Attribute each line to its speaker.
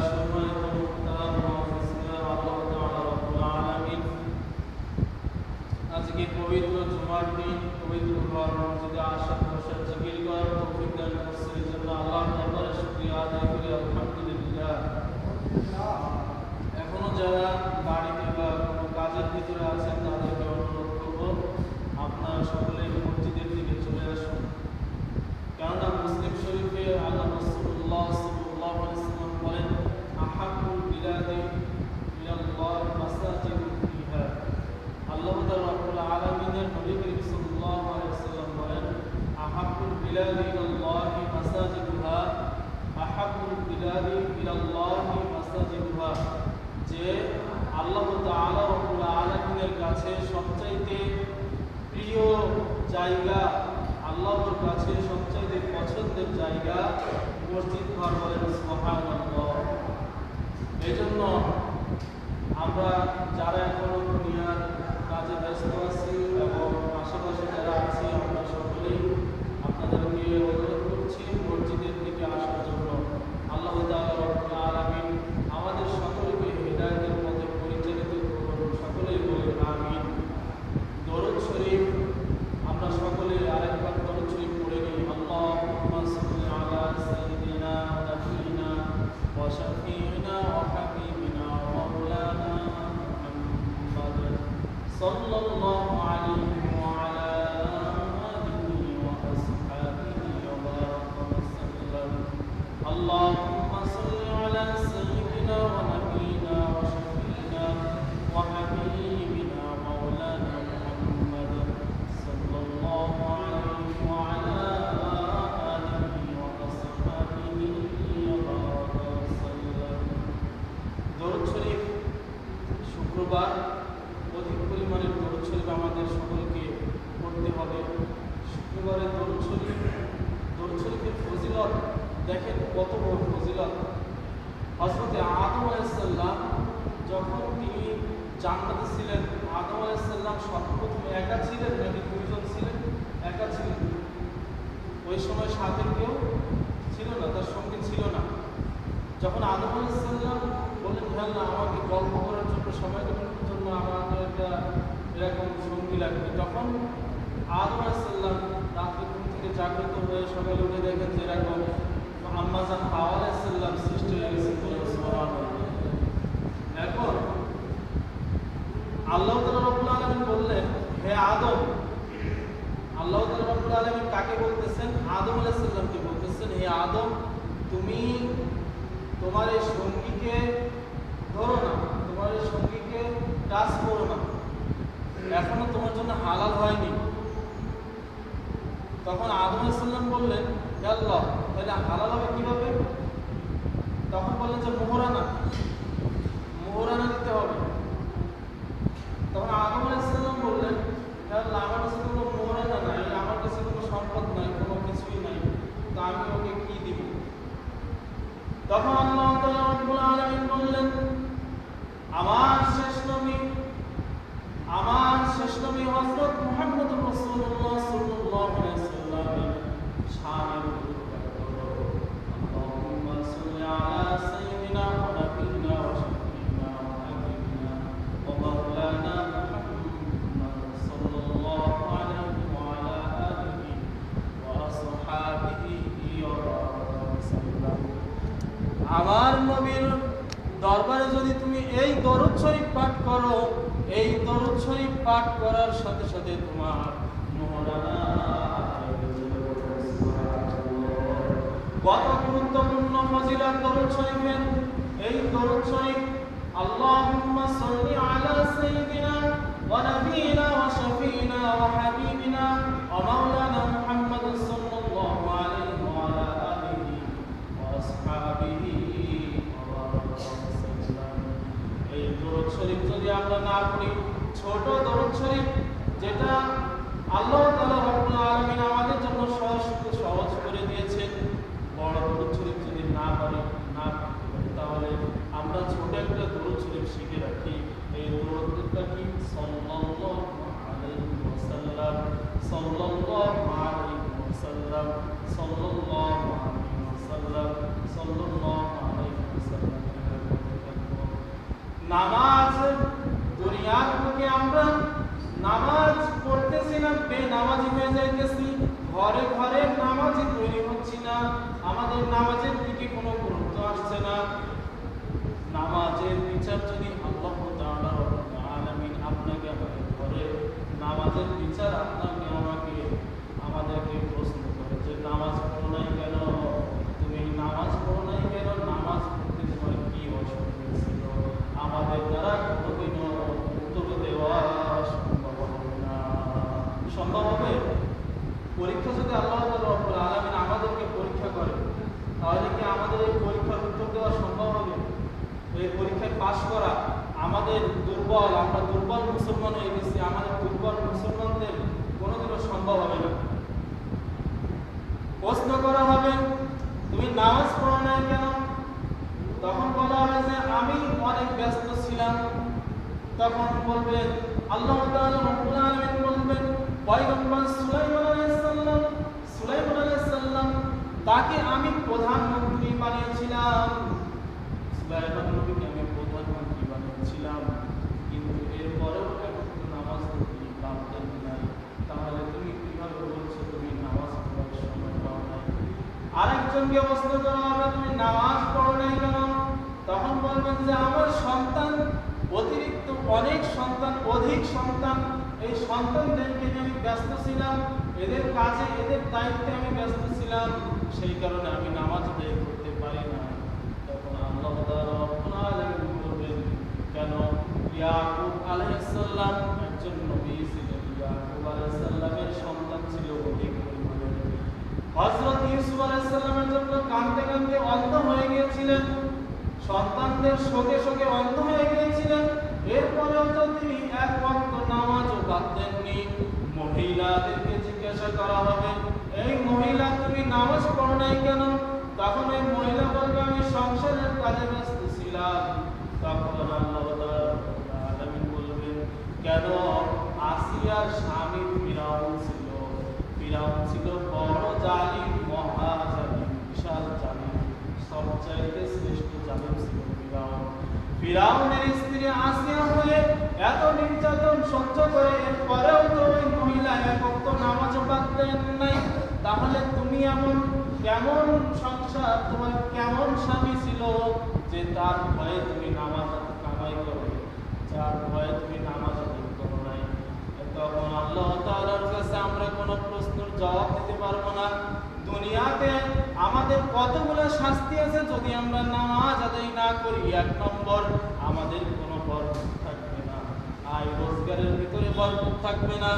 Speaker 1: us, জায়গা, আল্লাহর কাছে সবচেয়ে পছন্দের জায়গা মসজিদ ঘর বলেন এই জন্য আমরা যারা এখনও দুনিয়ার কাজে ব্যস্ত আছি এবং আশেপাশে যারা আছি শুক্রবারে দরুদ শরীফ দরুদ ফজিলত, দেখেন কত বড় ফজিলত। হজরতে আদম আলাইসাল্লাম যখন তিনি জান্নাতে ছিলেন, আদম আলাইসাল্লাম সর্বপ্রথম একা ছিলেন নাকি দুইজন ছিলেন? একা ছিলেন। ওই সময় সাথে কেউ ছিল না, তার সঙ্গে ছিল না। যখন আদম আলাইসাল্লাম বললেন হ্যাঁ না, আমাকে গল্প করার জন্য সময় কাটানোর জন্য আমাদের একটা এরকম সঙ্গী লাগবে। তখন আদম আলাইসাল্লাম জাগ্রত হয়ে সকালে উঠে দেখেন যে এরকম আম্মাজান হাওয়া আলাইসাল্লাম সৃষ্টি হয়ে গেছে। এখন আল্লাহ তাআলা রব্বুল আলামিন বললেন, হে আদম, আল্লাহ তাআলা রব্বুল আলামিন কাকে বলতেছেন? আদম আলাইহিস সালামকে বলতেছেন, হে আদম, তুমি তোমার এই সঙ্গীকে ধরো না, তোমার এই সঙ্গীকে টাচ করো না। এখনও তোমার জন্য হালাল হয়নি। তখন আদম আলাইহিস বললেন আল্লাহ, তাহলে হালাল হবে কীভাবে? তখন বললেন যে, মোহরানা মোহরানা দিতে হবে। তখন আদম আলাইসাল্লাম বললেন আল্লাহ, আমার কাছে কোনো মোহরানা নাই, আমার কাছে কোনো সম্পদ নাই, কোনো কিছুই নাই, তো আমি ওকে কি দিব? তখন আল্লাহ রব্বুল বললেন, আমার শেষ নবী, আমার শেষ নবী হযরত মুহাম্মদ রাসূলুল্লাহ সাল্লাল্লাহু আলাইহি আমার দরবারে যদি তুমি এই শরীফ পাঠ এই শরীফ পাঠ করার সাথে সাথে তোমার মোহরানা কত গুরুত্বপূর্ণ ফজিলত দরুদ শরীফের? এই দরুদ শরীফ হাবিবিনা ওয়া মাওলানা মুহাম্মদ সাল্লাল্লাহু আলাইহি ওয়া আলা আলিহি ওয়া আসহাবিহি ওয়া বারাকা ওয়া সাল্লাম এই দরুদ শরীফ যদি আমরা না পড়ি, ছোট দরুদ শরীফ যেটা আল্লাহ তাআলা রব্বুল আলামিন আমাদের জন্য সহজ পনেরো শরীফ যদি না পারি না তাহলে আমরা ছোট একটা দরুদ শরীফ শিখে রাখি। এই দরুদটা কি? নামাজ নামাজ পড়তেছি না বে নামাজি হয়ে যাইতেছি, ঘরে ঘরে বিচার যদি আল্লাহ আলামিন আপনাকে আমাদের নামাজের বিচার আপনাকে আমাকে, আমাদেরকে প্রশ্ন করে যে নামাজ পড়ো নাই কেন? তুমি নামাজ পড়ো নাই কেন? নামাজ পড়তে তোমার কি অসুবিধা ছিল আমাদের দ্বারা কোনোদিনও উত্তর দেওয়া সম্ভব হবে না। সম্ভব হবে? পরীক্ষা যদি আল্লাহ আলামিন আমাদেরকে পরীক্ষা করে, তাহলে কি আমাদের এই পরীক্ষার উত্তর দেওয়া সম্ভব হবে এই পরীক্ষায় পাশ করা আমাদের দুর্বল, আমরা দুর্বল মুসলমান হয়ে গেছি, আমাদের দুর্বল মুসলমানদের কোনোদিনও সম্ভব হবে না। প্রশ্ন করা হবে, তুমি নামাজ পড়ো নাই কেন? তখন বলা হবে যে, আমি অনেক ব্যস্ত ছিলাম। তখন বলবেন আল্লাহ তাআলা রব্বুল আলামিন বলবেন, পয়গম্বর সুলাইমান আলাইহিস সালাম, সুলাইমান আলাইহিস সালাম, তাকে আমি প্রধানমন্ত্রী বানিয়েছিলাম। নবীকে আমি প্রধানমন্ত্রী বানিয়েছিলাম? কিন্তু এরপরেও নামাজ পারতেন নাই। তাহলে তুমি কীভাবে বলছো তুমি নামাজ পড়ার সময় পাও নাই? আরেকজনকে প্রশ্ন করা হবে তুমি নামাজ পড়ো নাই কেন? তখন বলবেন যে, আমার সন্তান অতিরিক্ত, অনেক সন্তান, অধিক সন্তান, এই সন্তানদেরকে আমি ব্যস্ত ছিলাম। এদের কাজে, এদের দায়িত্বে আমি ব্যস্ত ছিলাম। সেই কারণে আমি নামাজ আদায় করতে সন্তানদের শোকে শোকে অন্ধ হয়ে তো তিনি এক ওয়াক্ত নামাজও বাদ মহিলাদেরকে জিজ্ঞাসা করা হবে এই মহিলা তুমি নামাজ পড়ো নাই কেন তখন এই মহিলা বলবে আমি সংসারের কাজে ব্যস্ত ছিলাম তখন আল্লাহ তাআলা আলামিন বলবেন কেন আসিয়ার স্বামী ফিরাউন ছিল ফিরাউন ছিল বড় জালিম মহা জালিম বিশাল জালিম সবচাইতে শ্রেষ্ঠ জালিম ছিল ফিরাউন ফিরাউনের স্ত্রী আসিয়া হয়ে এত নির্যাতন সহ্য করে এরপরেও তো ওই মহিলা এক ওয়াক্ত নামাজও বাদ দেন নাই তাহলে তুমি এমন কেমন সংসার তোমার কেমন স্বামী ছিল যে তার ভয়ে তুমি নামাজ কামাই করো যার ভয়ে তুমি নামাজ আদায় করো নাই তখন আল্লাহ তাআলার কাছে আমরা কোনো প্রশ্নের জবাব দিতে পারব না দুনিয়াতে আমাদের কতগুলো শাস্তি আছে যদি আমরা নামাজ আদায় না করি, এক নম্বর আমাদের কোনো বরকত থাকবে না। আয় রোজগারের ভিতরে বরকত থাকবে না।